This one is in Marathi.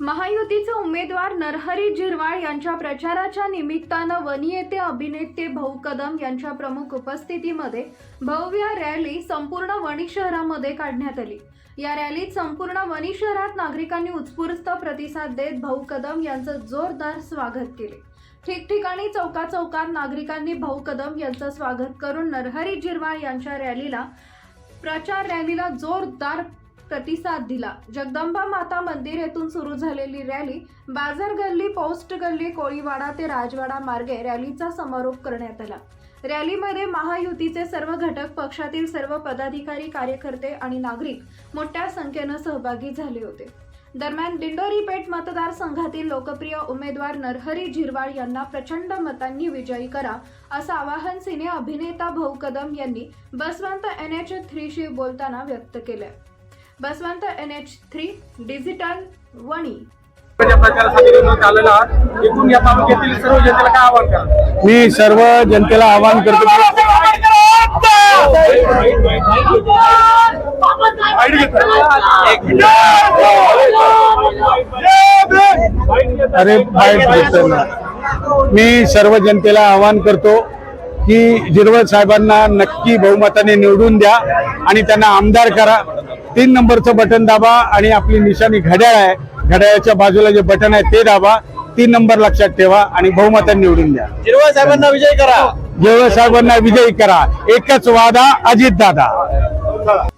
महायुतीचे उमेदवार नरहरी झिरवाळ यांच्या प्रचाराच्या निमित्तानं वनी येथे अभिनेते भाऊ कदम यांच्या प्रमुख उपस्थितीमध्ये भव्य रॅली संपूर्ण वणी शहरामध्ये काढण्यात आली. या रॅलीत संपूर्ण वणी शहरात नागरिकांनी उत्स्फूर्त प्रतिसाद देत भाऊ कदम यांचं जोरदार स्वागत केले. ठिकठिकाणी चौका चौकात नागरिकांनी भाऊ कदम यांचं स्वागत करून नरहरी झिरवाळ यांच्या रॅलीला प्रचार रॅलीला जोरदार प्रतिसाद दिला. जगदंबा माता मंदिर येथून सुरू झालेली रॅली बाजार गल्ली पोस्ट गल्ली कोळीवाडा ते राजवाडा मार्गे रॅलीचा समारोप करण्यात आला. रॅलीमध्ये महायुतीचे सर्व घटक पक्षातील सर्व पदाधिकारी कार्यकर्ते आणि नागरिक मोठ्या संख्येनं सहभागी झाले होते. दरम्यान दिंडोरी पेठ मतदारसंघातील लोकप्रिय उमेदवार नरहरी झिरवाळ यांना प्रचंड मतांनी विजयी करा असं आवाहन सिने अभिनेता भाऊ कदम यांनी बसवंत एन एच थ्रीशी बोलताना व्यक्त केलंय. Baswant N H three digital Wani. या प्रचारासाठी निवडणूक आलेला आहात. एकूण या तालुक्यातील सर्व जनतेला काय आवाहन करा मी सर्व जनतेला आवाहन करतो अरे. मी सर्व जनतेला आवाहन करतो की जिरवळ साहेबांना नक्की बहुमताने निवडून द्या आणि त्यांना आमदार करा. तीन नंबरचं बटन दाबा आणि आपली निशाणी घड्याळ आहे. घड्याळाच्या बाजूला जे बटन आहे ते दाबा. तीन नंबर लक्षात ठेवा आणि बहुमताने निवडून द्या. जिरवा साहेबांना विजय करा. जेवळ साहेबांना विजयी करा. एकच वादा अजित दादा